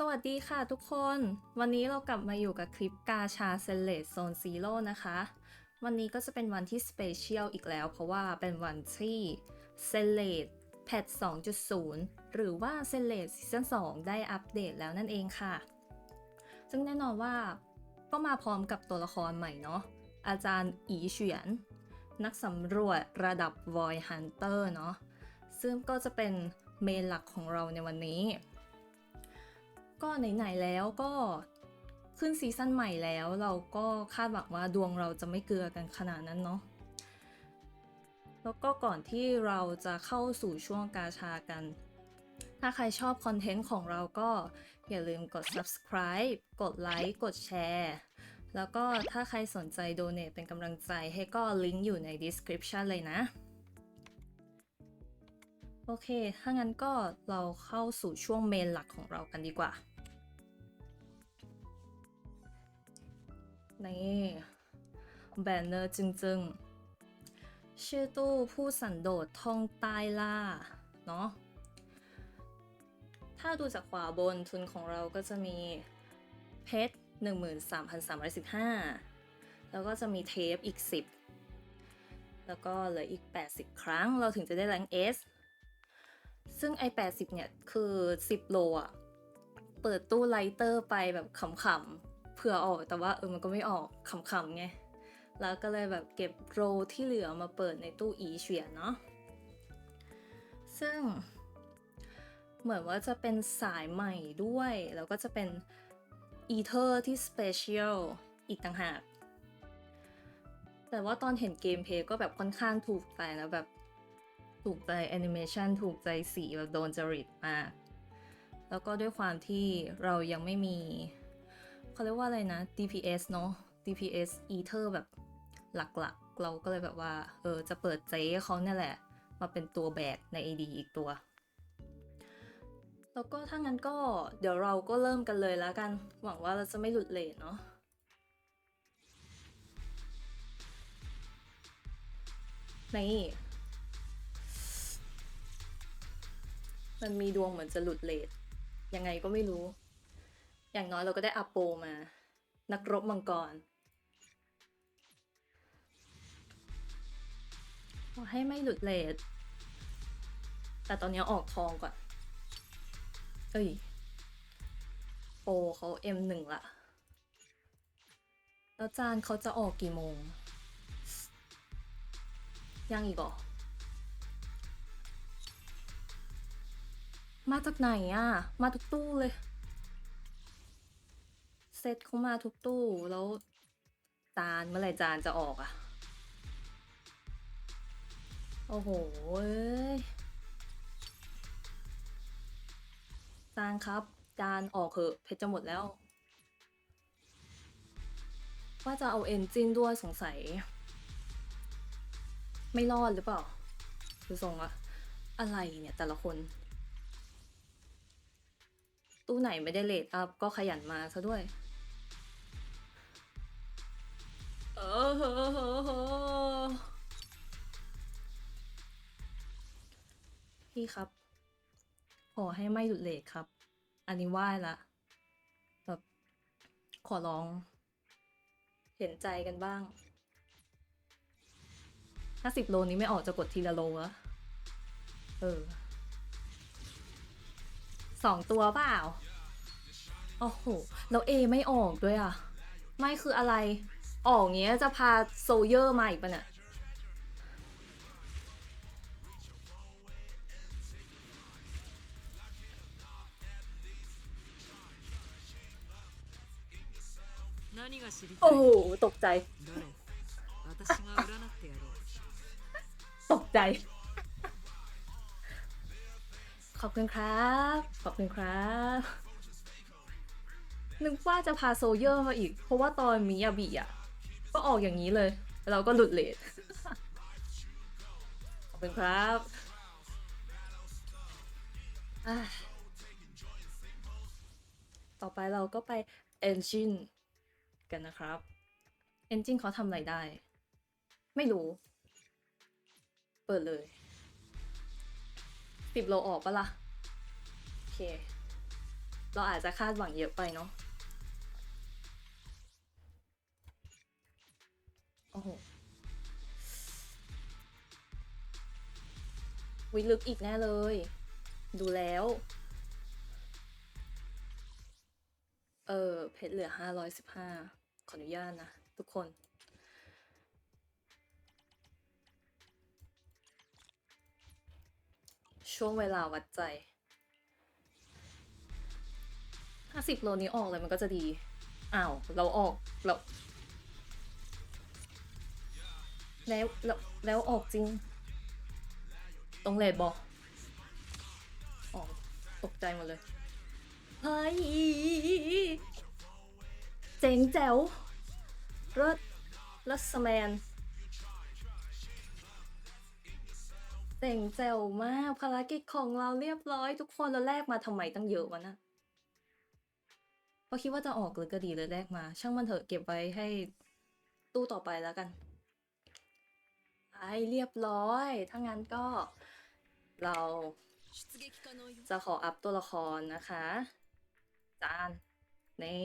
สวัสดีค่ะทุกคน วันนี้เรากลับมาอยู่กับคลิปกาชาเซเลตโซนซีโร่นะคะ วันนี้ก็จะเป็นวันที่สเปเชียลอีกแล้ว เพราะว่าเป็นวันที่เซเลตแพท2.0 หรือว่าเซเลตซีซั่น2ได้อัปเดตแล้วนั่นเองค่ะ ซึ่งแน่นอนว่าก็มาพร้อมกับตัวละครใหม่เนาะอาจารย์อีเฉียน นักสำรวจระดับ Void Hunter เนาะซึ่งก็จะเป็นเมนหลักของเราในวันนี้ ก็ไหนๆแล้วก็ขึ้นซีซั่นใหม่แล้ว เราก็คาดหวังว่าดวงเราจะไม่เกลือกันขนาดนั้นเนาะแล้วก็ก่อนที่เราจะเข้าสู่ช่วงกาชากัน ถ้าใครชอบคอนเทนต์ของเราก็อย่าลืมกด subscribe กดไลค์ กดแชร์ แล้วก็ถ้าใครสนใจ donate เป็นกำลังใจให้ก็ลิงก์อยู่ใน description เลยนะ โอเค ถ้างั้นก็เราเข้าสู่ช่วงเมนหลักของเรากันดีกว่า นี่แบนเนอร์จึงๆ ชื่อตู้ผู้สันโดษท่องใต้ล่า เนาะ ถ้าดูจากขวาบนทุนของเราก็จะมีเพชร 13,315 แล้วก็จะมีเทปอีก 10 แล้วก็เหลืออีก 80 ครั้งเราถึงจะได้แรง S ซึ่งไอ80 เนี่ย คือ 10 โลอะเปิดตู้ไลเตอร์ไปแบบขำๆเผื่อออกแต่ว่าเออมันก็ไม่ออกขำๆไง แล้วก็เลยแบบเก็บโรที่เหลือมาเปิดในตู้อีเฉียเนาะซึ่ง เหมือนว่าจะเป็นสายใหม่ด้วย แล้วก็จะเป็นอีเทอร์ที่สเปเชียลอีกต่างหากแต่ว่าตอนเห็นเกมเพย์ก็แบบค่อนข้างถูกใจนะแบบ ถูกใจแอนิเมชันถูกใจสีแบบโดนจริตมาก แล้วก็ด้วยความที่เรายังไม่มีเขาเรียกว่าอะไรนะ DPS เนอะ DPS Ether แบบหลักๆ เราก็เลยแบบว่า เออ จะเปิดเจ๊เขาเนี่ยแหละ มาเป็นตัวแบกใน AD อีกตัว แล้วก็ถ้างั้นก็เดี๋ยวเราก็เริ่มกันเลยแล้วกัน หวังว่าเราจะไม่หลุดเลทเนาะนี่ มันมีดวงเหมือนจะหลุดเลทยังไงก็ไม่รู้ อย่างน้อยเราก็ได้อาโปมา นักรบมังกรขอให้ไม่หลุดเลทแต่ตอนนี้ออกทองก่อน เอ้ย โปเขา M1 ละ แล้วจานเขาจะออกกี่โมง ยังอีกเหรอ มาจากไหนอะมาทุกตู้เลย เซตเขามาทุกตู้แล้ว จานเมื่อไหร่จานจะออกอะโอ้โหเอ้ยจานครับ จานออกเหอะเพชรจะหมดแล้ว ว่าจะเอาเอนจินด้วยสงสัย ไม่รอดหรือเปล่าคือทรงอะอะไรเนี่ยแต่ละคน ตู้ไหนไม่ได้เลทอัพก็ขยันมาซะด้วย เออเฮ้อเฮ้อเฮ้อพี่ครับ ขอให้ไม่หยุดเลทครับ อันนี้ไหว้ละแบบขอร้อง เห็นใจกันบ้างถ้าสิบโลนี้ไม่ออกจะกดทีละโลวะเออ สองตัวเปล่า โอ้โห แล้วเอไม่ออกด้วยอะ ไม่คืออะไร ออกเงี้ยจะพาโซเยอร์มาอีกปะเนี่ย โอ้โห ตกใจ ตกใจ ขอบคุณครับ ขอบคุณครับ นึกว่าจะพาโซเยอร์มาอีก เพราะว่าตอนมิยาบิอะ ก็ออกอย่างนี้เลย เราก็หลุดเลทขอบคุณครับต่อไปเราก็ไป Engine กันนะครับ Engine เขาทำอะไรได้ ไม่รู้ เปิดเลย สิบโลออกปะล่ะ โอเค เราอาจจะคาดหวังเยอะไปเนาะโอ้โหวิลึกอีกแน่เลย ดูแล้ว เออ เพชรเหลือห้าร้อยสิบห้าขออนุญาตนะ ทุกคน ช่วงเวลาวัดใจ ถ้าสิบโลนี้ออกเลยมันก็จะดี อ้าว เราออกเราแล้วแล้วแล้วออกจริง ตรงเลดบอกออกตกใจหมดเลย เฮ้ย เจ๋งแจ๋วรถลัสแมน เซ็งเจ๋วมากภารกิจของเราเรียบร้อยทุกคนเราแลกมาทำไมตั้งเยอะวะนะเพราคิดว่าจะออกหรือก็ดีเลยแลกมา ช่างมันเถอะเก็บไว้ให้ตู้ต่อไปแล้วกันไอเรียบร้อย ถ้างั้นก็เราจะขออัพตัวละครนะคะ จานนี่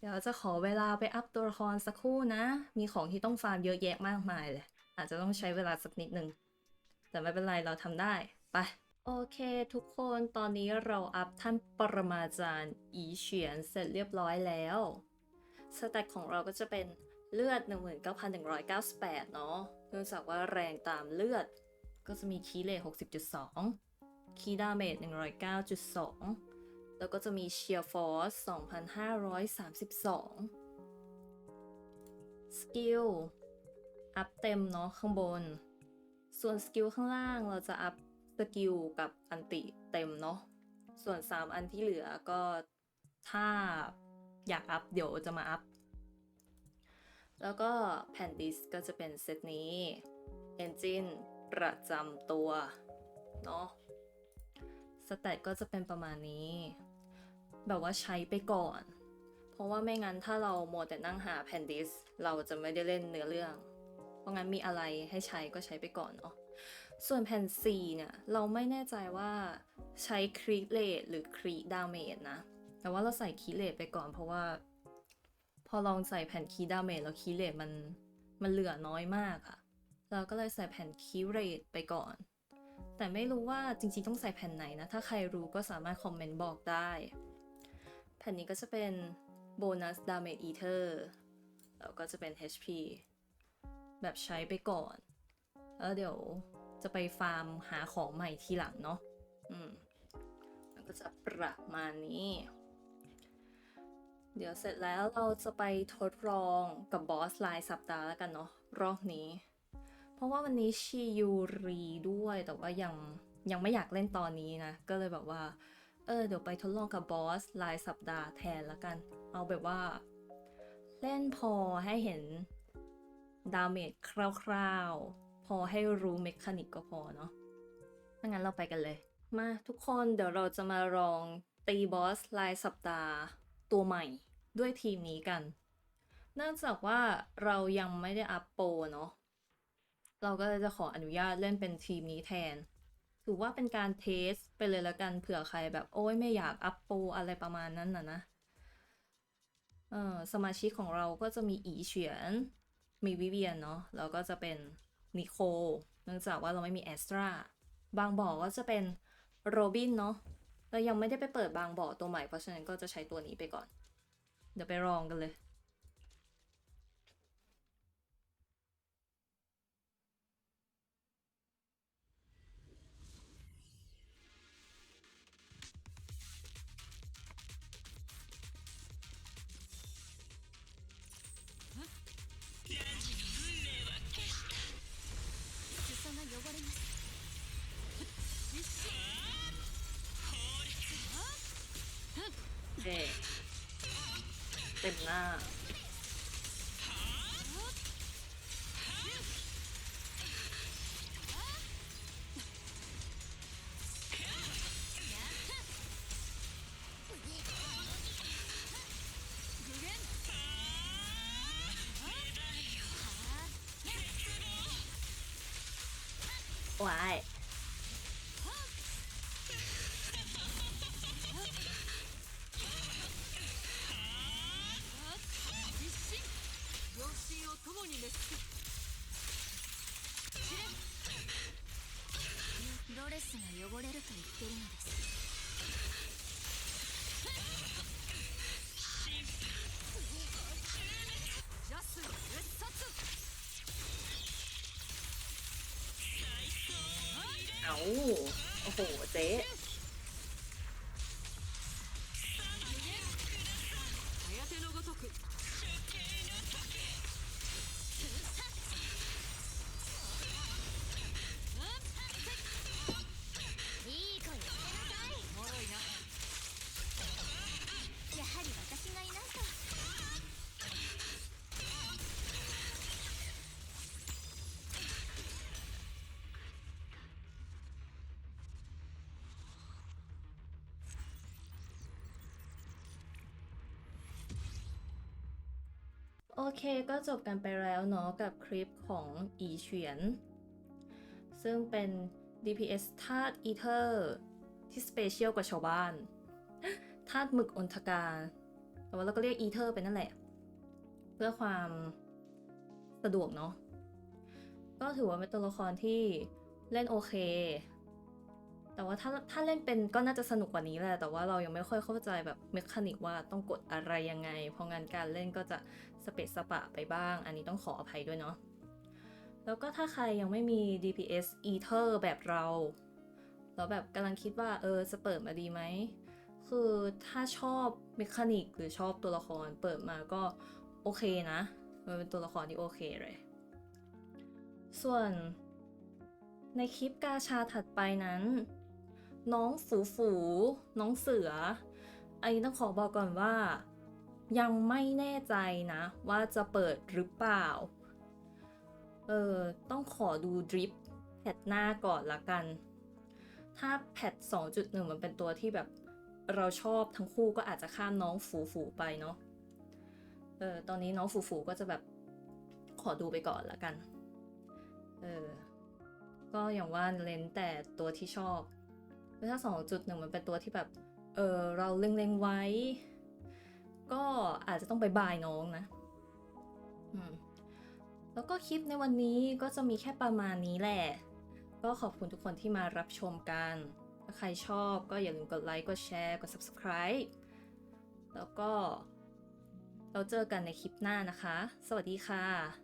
เดี๋ยวจะขอเวลาไปอัพตัวละครสักครู่นะ มีของที่ต้องฟาร์มเยอะแยะมากมายเลย อาจจะต้องใช้เวลาสักนิดหนึ่งแต่ไม่เป็นไรเราทำได้ ไป โอเคทุกคนตอนนี้เราอัพท่านปรมาจารย์ อีเฉียนเสร็จเรียบร้อยแล้วสแตทของเราก็จะเป็นเลือด 19,198 เนาะเนื่องจากว่าแรงตามเลือด ก็จะมีคีเลท60.2 คีดาเมจ109.2 แล้วก็จะมีเชียร์ฟอร์ส2,532 สกิล อัพเต็มเนาะข้างบน ส่วนสกิลข้างล่างเราจะอัพสกิลกับอันติเต็มเนาะ ส่วน 3 อันที่เหลือก็ถ้าอยากอัพเดี๋ยวจะมาอัพ แล้วก็แผ่นดิสก็จะเป็นเซตนี้ Engine ประจำตัว เนาะสแตทก็จะเป็นประมาณนี้ แบบว่าใช้ไปก่อน เพราะว่าไม่งั้นถ้าเราโมแต่นั่งหาแผ่นดิส เราจะไม่ได้เล่นเนื้อเรื่อง เพราะงั้นมีอะไรให้ใช้ก็ใช้ไปก่อนเนาะส่วนแผ่น C เนี่ย เราไม่แน่ใจว่าใช้ครีเลตหรือครีดาเมจนะ แต่ว่าเราใส่คีเลตไปก่อนเพราะว่า พอลองใส่แผ่นคีดาเมจแล้วคีเลตมันมันเหลือน้อยมากอะเราก็เลยใส่แผ่นคีเรตไปก่อน แต่ไม่รู้ว่าจริงๆต้องใส่แผ่นไหนนะ ถ้าใครรู้ก็สามารถคอมเมนต์บอกได้ แผ่นนี้ก็จะเป็นโบนัสดาเมจอีเทอร์แล้วก็จะเป็น HP แบบใช้ไปก่อน แล้วเดี๋ยวจะไปฟาร์มหาของใหม่ทีหลังเนาะอืมมันก็จะประมาณนี้ เดี๋ยวเสร็จแล้วเราจะไปทดลองกับบอสรายสัปดาห์แล้วกันเนาะรอบนี้ เพราะว่าวันนี้ชียูรีด้วยแต่ว่ายังยังไม่อยากเล่นตอนนี้นะ ก็เลยแบบว่า เออ เดี๋ยวไปทดลองกับบอสรายสัปดาห์แทนละกัน เอาแบบว่า เล่นพอให้เห็น ดาเมจคร่าวๆ พอให้รู้เมคานิกก็พอเนาะถ้างั้นเราไปกันเลย มาทุกคนเดี๋ยวเราจะมาลองตีบอสรายสัปดาห์ตัวใหม่ด้วยทีมนี้กัน เนื่องจากว่าเรายังไม่ได้อัพโปเนาะ เราก็เลยจะขออนุญาตเล่นเป็นทีมนี้แทน ถือว่าเป็นการเทสไปเลยละกันเผื่อใครแบบโอ้ยไม่อยากอัพโปอะไรประมาณนั้นนะนะ เออสมาชิกของเราก็จะมีอีเฉียน มีวิเวียนเนาะแล้วก็จะเป็นนิโคเนื่องจากว่าเราไม่มีแอสตราบางบ่อก็จะเป็นโรบินเนาะเรายังไม่ได้ไปเปิดบางบ่อตัวใหม่เพราะฉะนั้นก็จะใช้ตัวนี้ไปก่อน เดี๋ยวไปลองกันเลย เต็มหน้าว้าย 汚れると言ってるのですジャス別殺 เอาโอ้โห เจ๊ 颯のごとく เคก็จบกันไปแล้วเนาะกับคลิปของอีเฉียน ซึ่งเป็น DPS ธาตุอีเทอร์ที่สเปเชียลกว่าชาวบ้านธาตุหมึกอนทการแต่ว่าเราก็เรียกอีเทอร์ไปนั่นแหละ เพื่อความสะดวกเนาะก็ถือว่าเป็นตัวละครที่เล่นโอเค แต่ว่าถ้าถ้าเล่นเป็นก็น่าจะสนุกกว่านี้แหละ แต่ว่าเรายังไม่ค่อยเข้าใจแบบเมคานิกว่าต้องกดอะไรยังไง เพราะงานการเล่นก็จะสเปซสปะไปบ้าง อันนี้ต้องขออภัยด้วยเนาะ แล้วก็ถ้าใครยังไม่มี DPS Ether แบบเราแล้วแบบกำลังคิดว่าเออจะเปิดมาดีไหม คือถ้าชอบเมคานิกหรือชอบตัวละครเปิดมาก็โอเคนะ มันเป็นตัวละครที่โอเคเลย ส่วนในคลิปกาชาถัดไปนั้น น้องฝูฝู น้องเสือ อันนี้ต้องขอบอกก่อนว่า ยังไม่แน่ใจนะ ว่าจะเปิดหรือเปล่า เออต้องขอดูดริปแพทหน้าก่อนละกัน ถ้าแพท 2.1 มันเป็นตัวที่แบบเราชอบทั้งคู่ก็อาจจะข้ามน้องฝูฝูไปเนาะ เออตอนนี้น้องฝูฝูก็จะแบบขอดูไปก่อนละกัน เออ ก็อย่างว่าเล่นแต่ตัวที่ชอบ คือถ้า2.1มันเป็นตัวที่แบบ เออเราเล็งๆไว้ ก็อาจจะต้องไปบายน้องนะอืมแล้วก็คลิปในวันนี้ก็จะมีแค่ประมาณนี้แหละ ก็ขอบคุณทุกคนที่มารับชมกัน ถ้าใครชอบก็อย่าลืมกดไลค์ กดแชร์ กด subscribe แล้วก็เราเจอกันในคลิปหน้านะคะ สวัสดีค่ะ